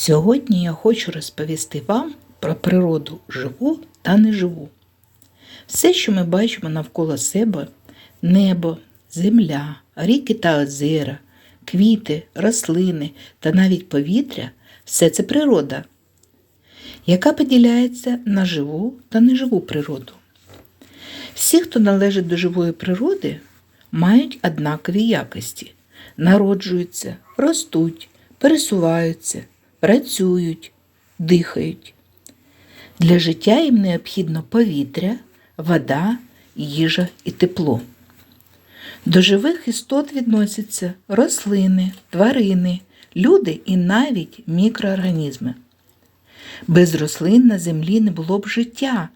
Сьогодні я хочу розповісти вам про природу живу та неживу. Все, що ми бачимо навколо себе небо, земля, ріки та озера, квіти, рослини та навіть повітря все це природа, яка поділяється на живу та неживу природу. Всі, хто належить до живої природи, мають однакові якості, народжуються, ростуть, пересуваються, працюють, дихають. Для життя їм необхідно повітря, вода, їжа і тепло. До живих істот відносяться рослини, тварини, люди і навіть мікроорганізми. Без рослин на землі не було б життя,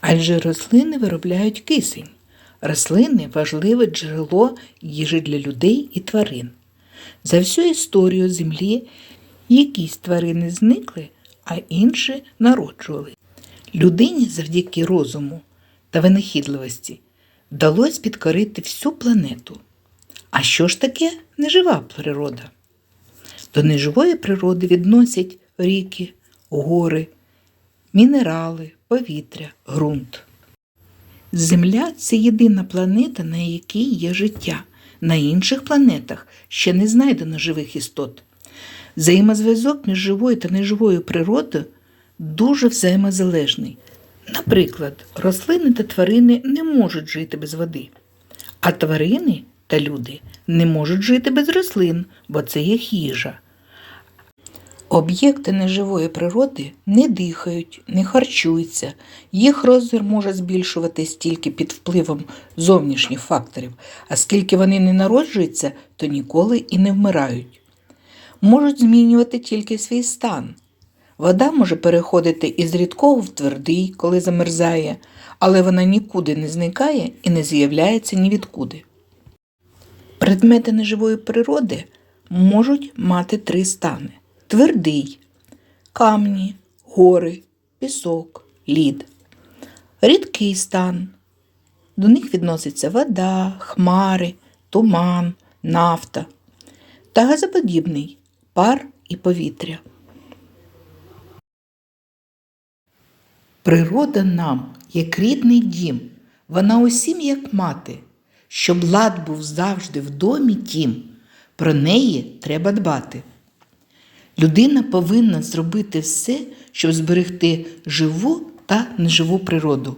адже рослини виробляють кисень. Рослини важливе джерело їжі для людей і тварин. За всю історію землі якісь тварини зникли, а інші народжували. Людині завдяки розуму та винахідливості вдалося підкорити всю планету. А що ж таке нежива природа? До неживої природи відносять ріки, гори, мінерали, повітря, ґрунт. Земля це єдина планета, на якій є життя. На інших планетах ще не знайдено живих істот. Взаємозв'язок між живою та неживою природою дуже взаємозалежний. Наприклад, рослини та тварини не можуть жити без води, а тварини та люди не можуть жити без рослин, бо це їх їжа. Об'єкти неживої природи не дихають, не харчуються, їх розмір може збільшуватись тільки під впливом зовнішніх факторів, а скільки вони не народжуються, то ніколи і не вмирають. Можуть змінювати тільки свій стан. Вода може переходити із рідкого в твердий, коли замерзає, але вона нікуди не зникає і не з'являється ні відкуди. Предмети неживої природи можуть мати три стани: твердий, камні, гори, пісок, лід. Рідкий стан. До них відноситься вода, хмари, туман, нафта та газоподібний пар і повітря. Природа нам, як рідний дім, вона усім як мати, щоб лад був завжди в домі тім, про неї треба дбати. Людина повинна зробити все, щоб зберегти живу та неживу природу.